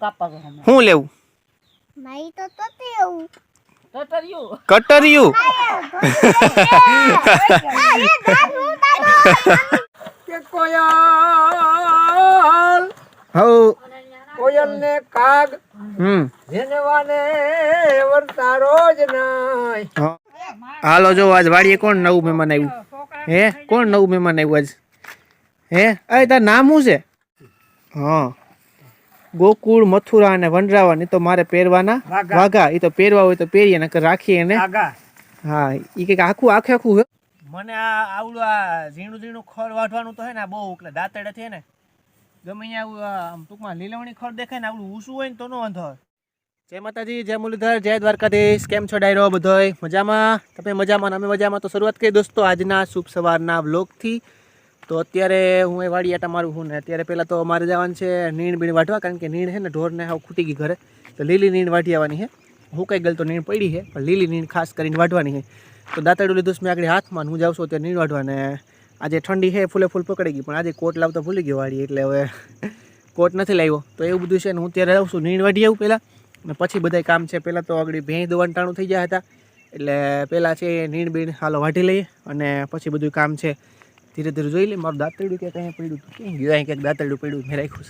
શું લેવું? મારી તો કટરિયું. કે કોયલ હવ કોયલ ને કાગ હમ. જેને વાને વરતા નાય. હાલો જો આજ વાડીએ કોણ નવું મહેમાન આવ્યું? હે? કોણ નવું મહેમાન આવ્યું આજ? હે? અરે તાર નામ શું છે? હા. ગોકુળ મથુરા અને વનરાવન એ તો મારે પહેરવાના વાઘા. એ તો પહેરવા હોય તો પહેરીએ નકર રાખીએ ને હા એ કંઈક આખું આખે આખું મને આ આવડું આ ઝીણું ઝીણું ખર વાઢવાનું તો હે ને બહુ એટલે દાંતડે છે ને. ગમે આવું આમ ટૂંકમાં લીલવણી ખર દેખાય ને આવડું ઊંચું હોય ને તો નો વાંધો જય માતાજી જય મુરલીધર જય દ્વારકાધીશ. કેમ છો ડાયરો બધોય? મજામાં? તમે મજામાં? અમે મજામાં. તો શરૂઆત કરી દોસ્તો આજના શુભ સવારના વ્લોગથી. તો અત્યારે હું એ વાડી આટા મારું હું ને અત્યારે પહેલાં તો મારે જવાનું છે નીણ બીણ વાટવા કારણ કે નીણ છે ને ઢોરને હાવ ખૂટી ગઈ ઘરે. તો લીલી નીણ વાટી આવવાની છે. હું કઈ ગયેલ તો નીણ પડી છે, પણ લીલી નીણ ખાસ કરીને વાટવાની છે. તો દાંતડું લીધું મેં આગળ હાથમાં હું જાઉં છું અત્યારે નીણ વાઢવા ને આજે ઠંડી છે, ફૂલે ફૂલ પકડી ગઈ, પણ આજે કોટ લાવતા ભૂલી ગયો વાળી એટલે હવે કોટ નથી લાવ્યો. તો એવું બધું છે ને હું ત્યારે આવું છું નીણ વાઢી આવું પહેલાં અને પછી બધાય કામ છે પહેલાં તો આગળ ભેંસ દોવાનું ટાણું થઈ ગયા હતા. એટલે પહેલાં છે નીણ બીણ હાલો વાઢી લઈએ અને પછી બધું કામ છે ધીરે ધીરે જોઈ લે, મારું દાંતરડું ક્યાંક અહીંયા પડ્યું હતું. ક્યાં ગયું? ક્યાંક દાંતરડું પડ્યું મેં રાખ્યું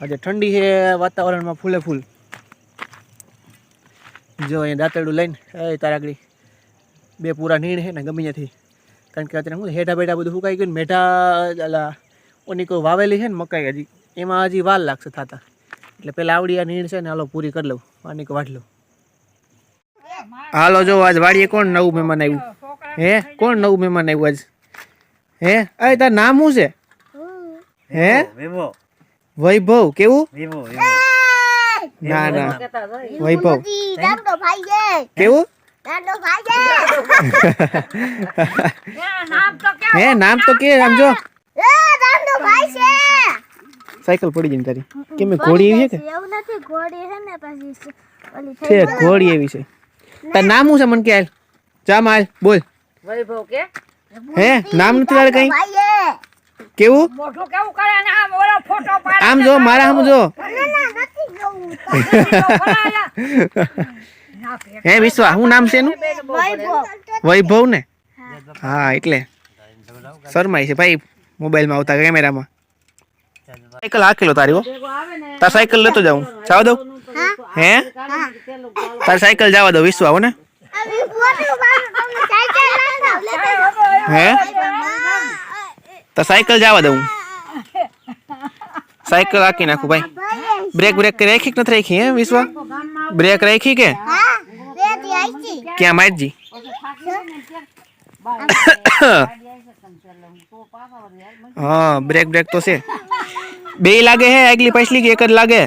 આજે ઠંડી છે વાતાવરણમાં ફૂલે ફૂલ. જો અહીંયા દાંતરડું લઈને, એ તારા આગળ બે પૂરા નીણ છે ને ગમે ત્યાંથી. કારણ કે અત્યારે હું હેઠા બેઠા બધું સુકાઈ ગયું મેઠા, અલા, ઓની કોઈ વાવેલી છે ને મકાઈ હજી, એમાં હજી વાર લાગશે થતા. એટલે પેલા આવડી આ નીણ છે ને હાલો પૂરી કરી લઉં, આની કો વાટ લઉં. હાલો જો, આજ વાડીએ કોણ નવું મહેમાન આવ્યું? હે? કોણ નવું મહેમાન આવ્યું આજ? હે? અરે તાર નામ શું છે? હે? વૈભવ વૈભવ કેવું? વૈભવ ના ના. વૈભવ. દાંડો ભાઈ છે. કેવું? દાંડો ભાઈ છે. નામ તો કે હે નામ તો કે આમ જો. એ દાંડો ભાઈ છે. સાયકલ પડી જઈને તારી. કેમ ઘોડી એવી છે કે? એવું નથી ઘોડી છે ને પછી ઓલી થઈ છે ઘોડી એવી છે. તાર નામ શું છે? મન કે હાલ જા માલ બોલ. વૈભવ કે? હે? નામ નથી તારે કઈ? કેવું? મોઢું કેવું કરે? ને આમ ઓલો ફોટો પાડે આમ જો મારા આમ જો હે વિશ્વા શું નામ છે એનું? વૈભવ. ને હા. એટલે. શરમાય છે ભાઈ મોબાઈલમાં આવતા કેમેરામાં. સાયકલ હાકેલો તારી હો. તાર સાયકલ લેતો જાઉં. જવા દઉં? હે. તાર સાયકલ જવા દઉં વિશ્વા હો ને? આવી ફોટો પાડો તમને સાયકલ ના હે તાર સાયકલ જવા દઉં સાયકલ હાકી નાખું ભાઈ બ્રેક બ્રેક કરી રાખી કે નથી રાખી હે વિશ્વા બ્રેક રાખી કે હા રેડી આઈছি ક્યાં મારજી હા બ્રેક બ્રેક તો છે બે લાગે હે આગલી પાછલી કે એક જ લાગે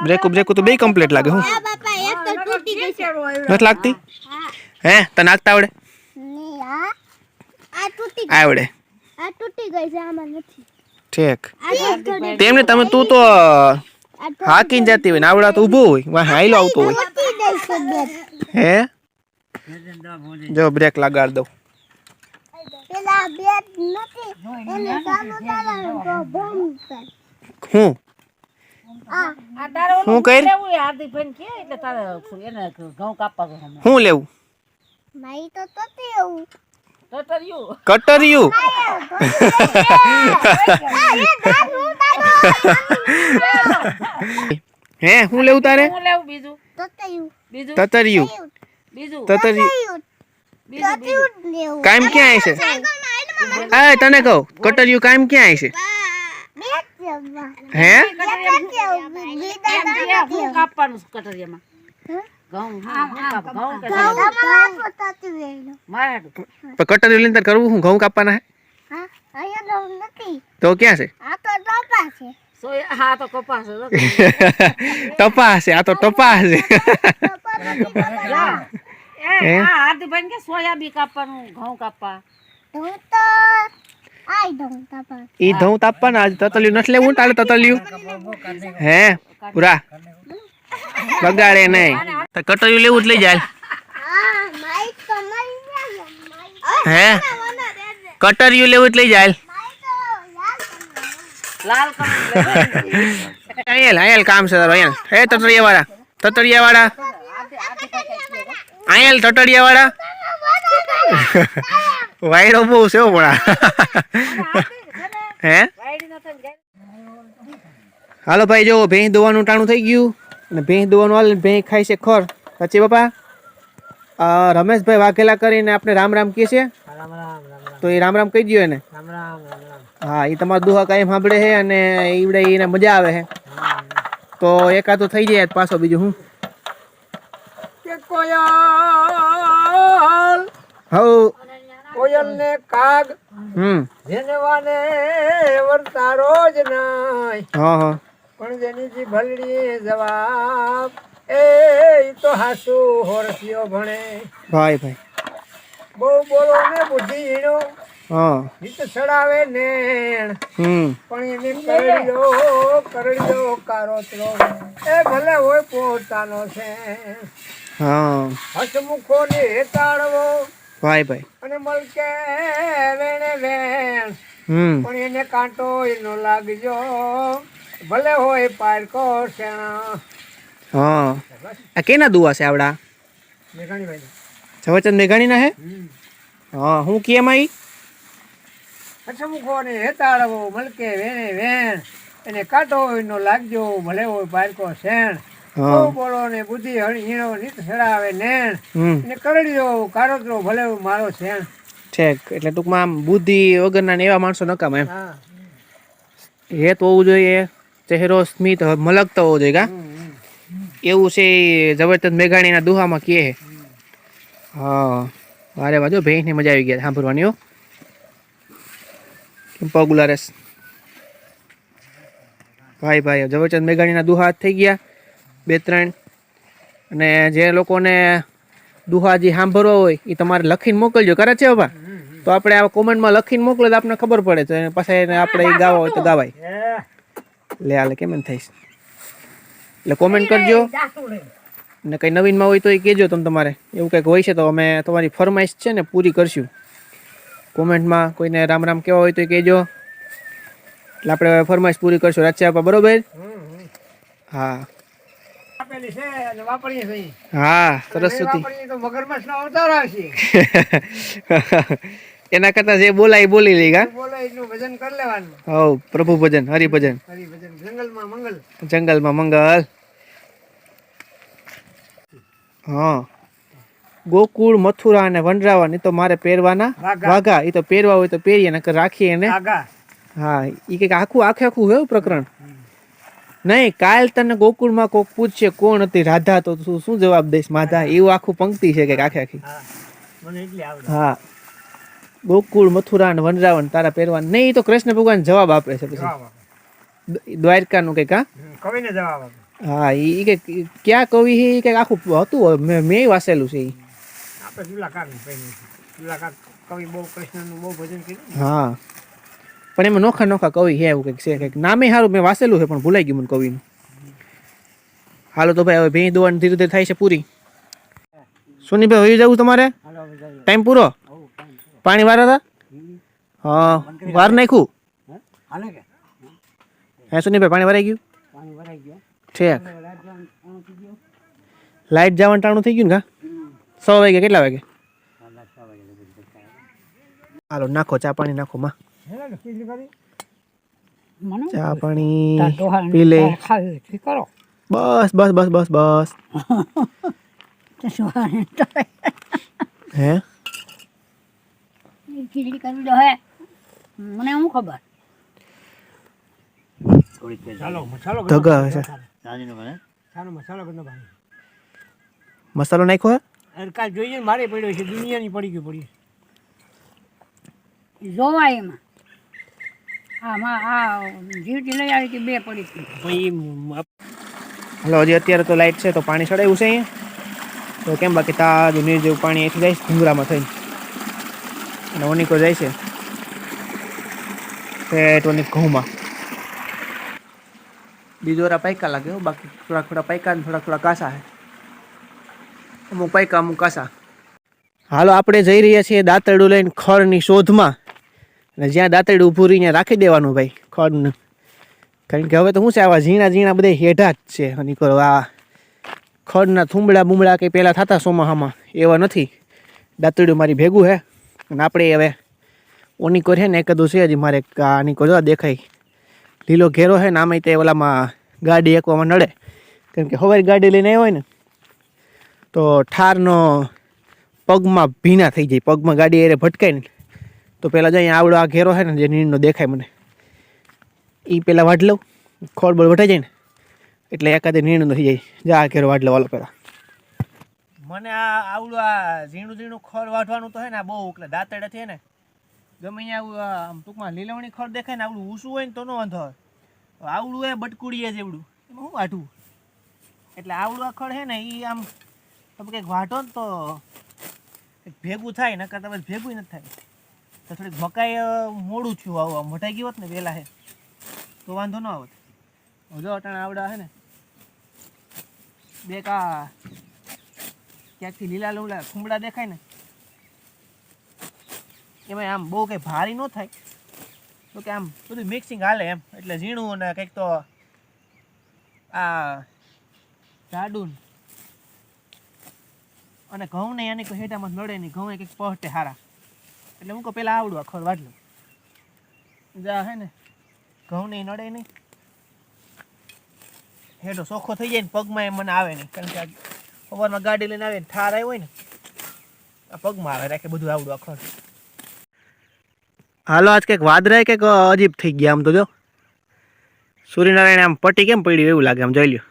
બ્રેક બ્રેક તો બે કમ્પ્લીટ લાગે હું આ બાપા એક તો તૂટી ગઈ છે નથી લાગતી હે તને નાખતા આવડે ને આ આ તૂટી આવડે. આ તૂટી ગઈ છે આમાં નથી. ઠીક. તેમને તમે તું તો હાકીને જતી હોય ને આવડા તો ઊભો હોય વાહ હાઈલો આવતો હોય. તૂટી ગઈ છે બેટ હે? જો બ્રેક લગાડ દઉં. પેલા બેટ નથી એને ચાલુ કરવાનું તો બંધ કર હું? હું કર લેવું એ હાર્દિકભાઈને કે એટલે તારે એને ઘઉં કાપવા ગો હમણાં હું લેવું? મારી તો એવું. કટરિયું હે હું લેવું તારે હું લેવું બીજું તૂટ્યું બીજું તતરિયું બીજું તતરિયું બીજું બીજું લેવું કાયમ ક્યાં આવે છે આ તને કહું કટરિયું કાયમ ક્યાં આવે છે હે એમ કે હું કાપવાનું છે કટરિયામાં ઘઉં હા હું કાપ? ઘઉં કે મારે હાટું. પણ કટરિયું લઈને તારે કરવું હું ઘઉં કાપવાના હે? તો ક્યાં છે? સોય હા તો કપાસ છે, ટપા છે આ તો ટપા છે. સોયાબી કાપવાનું ઘઉં કાપવા. ઈ ધઉં તાપવાના આજ તતલિયું નથી લેવું તાળે તતલિયું. હે પૂરા. બગાડે નહીં. તો કટરિયું લેવું જ લઈ જાય. હે કટરિયું લેવું જ લઈ જાય. અહીંયા કામ છે તારું અહીંયા હે તતડિયા વાળા વાયરો બહુ છે પણ હે. હાલો ભાઈ જો ભેંસ દોવાનું ટાણું થઈ ગયું. અને ભેંસ દોવાનું હાલ ભેંસ ખાય છે ખોર. સાચી બાપા? રમેશભાઈ વાઘેલા કરીને આપણે રામ રામ કહે છે? રામ રામ રામ રામ. તો એ રામ રામ કહી દો એને. હા એ તમારા દુહા કાંઈ સાંભળે છે અને ઈવડે એને મજા આવે છે. તો એકાદો થઈ જાય પાછો બીજું હું? કે કોયલ હવ કોયલ ને કાગ હમ. જેને વાને વર્તારો જ નહીં હા હા. પણ જેની જી ભલડી જવાબ એ તો હાસુ હોરસીઓ ભણે. ભાઈ ભાઈ. બહુ બોલો ને બુદ્ધિ હીણો હા. નીત સડાવે નેણ હમ. પણ એને કરડ્યો કરડ્યો કારોતરો એ ભલે હોય પોતાનો છે હા. હસમુખો ને હેતાડવો ભાઈ ભાઈ. અને મલકે વેણે વેણ. હમ. પણ એને કાંટો એનો લાગજો. ભલે હોય પારકો શેણા. હા. આ કેના દુઆ છે આવડા? મેઘાણીભાઈ ઝવેરચંદ મેઘાણીના હે? હા હું કેમ આવી હસમુખો ને હેતાળવો મલકે વેણે વેણ. એને કાંટો એનો લાગજો ભલે હોય પારકો શેણ. બોલો ને બુદ્ધિ હણી હીણો નીત સડાવે નેણ. ને કરડ્યો કારોતરો ભલે મારો શેણ. ઠેક એટલે ટૂંકમાં આમ બુદ્ધિ વગરના ને એવા માણસો નકામ એમ. હા. હેત હોવું જોઈએ. ચહેરો સ્મિત મલકતો હોવો જોઈએ કા. એવું છે ઝવેરચંદ મેઘાણીના દુહામાં કહે. હા. મારે વાજો ભેંસની મજા આવી ગયા સાંભળવાની હો. કેમ પગ ભાઈ ભાઈ ઝવેરચંદ મેઘાણીના દુહા થઈ ગયા બે ત્રણ. અને જે લોકોને દુહા જે સાંભળવા હોય એ તમારે લખીને મોકલજો કરે છે બાબા તો આપણે આ કોમેન્ટમાં લખીને મોકલો તો આપણને ખબર પડે તો એને પાછા એને આપણે ગાવા હોય તો ગાવાય. લે હાલે કેમ એમ થઈશ એટલે કોમેન્ટ કરજો. ને કંઈ નવીનમાં હોય તો એ કહેજો તમે તમારે. એવું કંઈક હોય છે તો અમે તમારી ફરમાઈશ છે ને પૂરી કરશું. કોમેન્ટમાં કોઈને રામ રામ કેવા હોય તો એ કહેજો. એટલે આપણે ફરમાઈશ પૂરી કરશું. રાચે આપા બરોબર. હા. હા સરસ્વતી. અવતાર આવશે. એના કરતા જે બોલાય બોલી લઈ ગા ભજન કરી લેવાનું. હવ પ્રભુ ભજન હરી ભજન જંગલમાં મંગલ. જંગલમાં મંગલ. હા. ગોકુળ મથુરા અને વનરાવન એ તો મારે પહેરવાના વાઘા. એ તો પહેરવા હોય તો પહેરીએ નકર રાખીએ ને હા એ કંઈક આખું આખે આખું હોય પ્રકરણ. નહીં કાલ તને ગોકુળમાં કોક પૂછશે કોણ હતી રાધા? તો તું શું જવાબ દઈશ માધા? એવું આખું પંક્તિ છે કે આખે આખી. હા મને એટલી આવડે હા ગોકુળ મથુરા ને વનરાવન તારા પહેરવા નહીં તો કૃષ્ણ ભગવાન જવાબ આપે છે પછી. દ્વારકાનું કંઈક હા? કવિને જવાબ આપે. હા એ કે ક્યાં કવિ છે એ કંઈક આખું હતું મેં મેં વાંચેલું છે કર્યું હા. પણ એમાં નોખા નોખા કવિ છે એવું કંઈક છે કંઈક. નામે સારું મેં વાંચેલું છે પણ ભૂલાઈ ગયું મને કવિનું. હાલો તો ભાઈ હવે ભેં દોવાની ધીરે ધીરે થાય છે પૂરી. સોનીભાઈ વહી જવું તમારે. ટાઈમ પૂરો? પાણી વારા હતા હા વાર નાખ્યું? હાલે કે હે સોનીભાઈ પાણી વરાઈ ગયું? પાણી વરાઈ ગયું ઠેક. લાઈટ જવાનું ટાણું થઈ ગયું ને કા? સો વાગે કેટલા વાગે? હાલો નાખો ચા પાણી નાખો માં. ચા પાણી પી લે. બસ બસ બસ બસ બસ. હે? ખીચડી કરી દો હે. મને શું ખબર? ચાલો મસાલો નાખ્યો કાલ જોઈએ મારે પડ્યો છે દુનિયાની પડી ગયું પડી જોવાય એમાં. આમાં આ જીવટી લઈ આવી હતી બે પડી હતી. ભાઈ હાલો હજી અત્યારે તો લાઈટ છે તો પાણી ચડાવ્યું છે અહીંયા. તો કેમ બાકી તાજ નીર જેવું પાણી એથી જાય ભૂંગરામાં થઈ થઈને. અને ઓનિકો જાય છે. પેટ ઓનિક ઘઉંમાં. બીજો પાયકા લાગે બાકી થોડા થોડા પાયકા ને થોડા થોડા કાસા છે અમુક પાયકા, અમુક કાસા. હાલો, આપણે જઈ રહ્યા છીએ દાંતરડું લઈને ખડની શોધમાં. અને જ્યાં દાંતરડું ઊભું રહીને રાખી દેવાનું ભાઈ ખડને કારણ કે હવે તો શું છે, આવા ઝીણા ઝીણા બધા હેઠા જ છે. અને આ ખડના થુંબડા બુમડા કંઈ પહેલાં થતા સોમાહામાં એવા નથી. દાંતરડું મારી ભેગું હે. અને આપણે હવે ઓની છે ને એકાદું છે હજી મારે આની જો દેખાય. લીલો ઘેરો છે ને આમે તે ઓલામાં ગાડી એકવામાં નડે. કેમ કે હવારી ગાડી લઈને આવ્યો હોય ને, તો ઠારનો પગમાં ભીના થઈ જાય. પગમાં ગાડી એરે ભટકાય ને, તો પહેલાં જાય આવડો આ ઘેરો છે ને, જે નીરનો દેખાય મને એ પહેલાં વાઢ લઉં. ખોળબળ વટાઈ જાય ને, એટલે એકાદે નીરનો થઈ જાય. જા આ ઘેરો વાટ લેવાલો પહેલાં મને આ આવડું આ ઝીણું ઝીણું ખડ વાઢવાનું તો હે ને બહુ એટલે દાંતડે છે ને. ગમે અહીંયા આમ ટૂંકમાં લીલવણી ખડ દેખાય ને આવડું ઊંસું હોય ને તો ન વાંધો આવે. આવડું એ બટકુડીએ જેવડું. એમાં શું વાઢવું એટલે આવડું આ ખડ છે ને એ આમ તમે કંઈક વાઢો ને તો ભેગું થાય, નકર તમે ભેગું નથી થાય. તો થોડીક મકાઈ મોડું થયું આવું, આમ મટાઈ ગયું હોત ને વહેલા હે, તો વાંધો ન આવત. જો અટાણા આવડા હે ને, બે કા ક્યાંકથી લીલા લૂલા ખુંબડા દેખાય ને, એમાં આમ બહુ કંઈ ભારી ન થાય. તો કે આમ બધું મિક્સિંગ હાલે એમ, એટલે ઝીણું અને કંઈક તો આ જાડું અને ઘઉં ને એની કોઈ હેડામાં નડે નહીં, ઘઉં કંઈક પહટે હારા. એટલે હું કહું પહેલાં આવડું આખો વાટલું. જા હે ને, ઘઉં ને નડે નહીં. હેડો ચોખ્ખો થઈ જાય ને પગમાં એ મને આવે નહીં, કારણ કે સવારમાં ગાડી લઈને આવે ને ઠાર આવ્યો હોય ને, આ પગ મારે રાખે બધું આવડું આખો. હાલો, આજ કંઈક વાદળાય કંઈક અજીબ થઈ ગયા આમ તો જો. સૂર્યનારાયણ આમ પટી કેમ પડ્યું એવું લાગે આમ જોઈ લ્યો.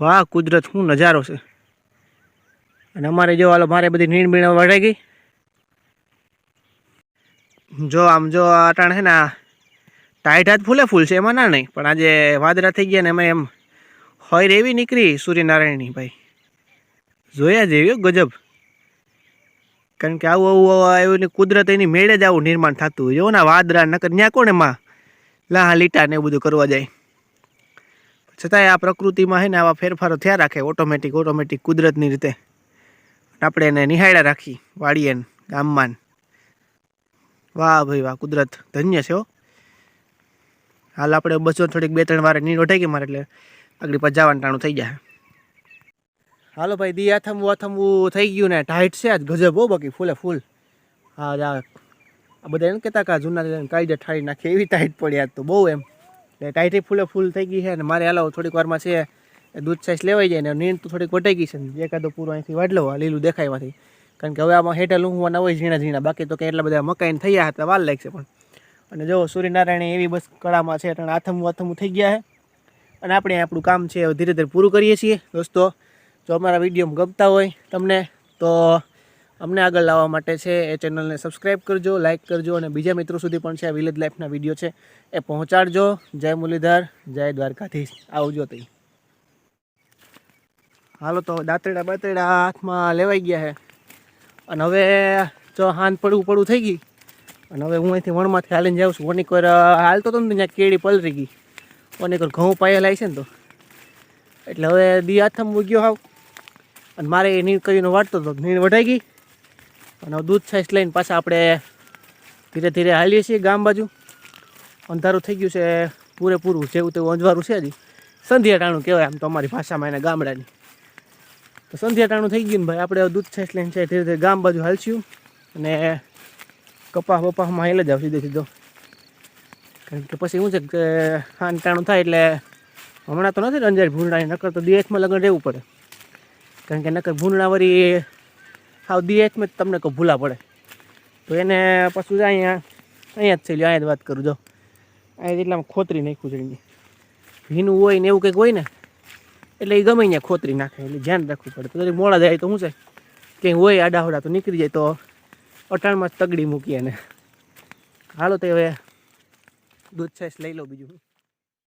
વાહ, કુદરત, શું નજારો છે. અને અમારે જો, હાલો, મારે બધી નીણ બીણ વઢાઈ ગઈ. જો, આમ જો અટાણ છે ને ટાઈટ હાથ ફૂલે ફૂલ છે એમાં ના નહીં, પણ આજે વાદળા થઈ ગયા ને એમાં એમ હોય એવી નીકળી સૂર્યનારાયણની ભાઈ. જોયા જેવી ગજબ. કારણ કે આવું આવું ને કુદરત એની મેળે જ આવું નિર્માણ થતું હોય. ને વાદરા, નકર ન્યા કોણ એમાં લાહા લીટા ને એવું બધું કરવા જાય. છતાંય આ પ્રકૃતિમાં છે ને આવા ફેરફારો થયા રાખે ઓટોમેટિક ઓટોમેટિક કુદરતની રીતે. આપણે એને નિહાળ્યા રાખી વાળીએ ગામમાં વાહ ભાઈ વાહ, કુદરત ધન્ય છે હો. હાલ આપણે બસો થોડીક બે ત્રણ વાર નીર ગઈ મારે એટલે આગળ પાછું જવાનું ટાણું થઈ જાય હાલો ભાઈ દી આથમવું આથમવું થઈ ગયું ને, ટાઈટ છે આજ, ગજબ હો બાકી, ફૂલે ફૂલ. હા આ બધા એમ કહેતા કે જૂના કાયદે ઠાળી નાખે, એવી ટાઈટ પડી આજ તો, બહુ એમ. એટલે ટાઈટે ફૂલે ફૂલ થઈ ગઈ છે ને, મારે હાલો થોડીક વારમાં છે, એ દૂધ સાઈઝ લેવાઈ જાય ને નીંદ તો થોડીક વટાઈ ગઈ છે ને, એકાદો પૂરો અહીંથી વાટ લઉં લીલું દેખાયમાંથી કારણ કે હવે આમાં હેઠે લૂંહવાના હોય, ઝીણા ઝીણા, બાકી તો કે એટલા બધા મકાઈને થયા હતા વાર લાગશે પણ. અને જો સૂર્યનારાયણ એવી બસ કળામાં છે આથમવું આથમવું થઈ ગયા છે. અને આપણે આપણું કામ છે ધીરે ધીરે પૂરું કરીએ છીએ. દોસ્તો, જો અમારા વીડિયો ગમતા હોય તમને, તો અમને આગળ લાવવા માટે છે એ ચેનલને સબસ્ક્રાઈબ કરજો, લાઇક કરજો અને બીજા મિત્રો સુધી પણ છે આ વિલેજ લાઈફના વીડિયો છે એ પહોંચાડજો. જય મુરલીધર, જય દ્વારકાધીશ. આવજો તઈ. હાલો તો દાંતરડા બાતરડા હાથમાં લેવાઈ ગયા છે અને હવે જો હાન પડવું પડવું થઈ ગઈ. અને હવે હું અહીંથી વણમાંથી હાલીને જાઉં છું. વણી કોઈ હાલતો હતો ને ત્યાં કેળી પલરી ગઈ. કોર ઘઉં પાયેલા છે ને તો. એટલે હવે દી હાથમાં મૂક્યો હાવ. અને મારે એ નીર કરીને વાટતો હતો નીર વઢાઈ ગઈ. અને હવે દૂધ છાશ લઈને પાછા આપણે ધીરે ધીરે હાલીએ છીએ ગામ બાજુ. અંધારું થઈ ગયું છે, પૂરેપૂરું જેવું તેવું અંજવારું છે હજી. સંધ્યાટાણું કહેવાય આમ તો અમારી ભાષામાં એને ગામડાની. તો સંધ્યાટાણું થઈ ગયું ને ભાઈ, આપણે દૂધ છાશ લઈને છે, ધીરે ધીરે ગામ બાજુ હાલશું. અને કપાસ બપાસમાં જ આવ સીધો સીધો. કારણ કે પછી શું છે કે ખાન ટાણું થાય એટલે હમણાં તો નથી અંજાર ભૂંડાની નકર તો દિયેશમાં લગ્ન રહેવું પડે. કારણ કે નકર ભૂંડણા વળી હાવ દિયેશમાં જ તમને કહું ભૂલા પડે. તો એને પાછું જ અહીંયા અહીંયા જ લ્યો, અહીંયા જ વાત કરું જો. અહીંયા એટલામાં ખોતરી નાખ્યું છે ભીનું હોય ને એવું કંઈક હોય ને એટલે એ ગમે ત્યાં ખોતરી નાખે એટલે ધ્યાન રાખવું પડે. તો મોડા જાય તો શું છે કંઈ હોય આડાહોડા તો નીકળી જાય તો અટાણમાં જ તગડી મૂકી એને. હાલો તો હવે દૂધ છાશ લઈ લો બીજું.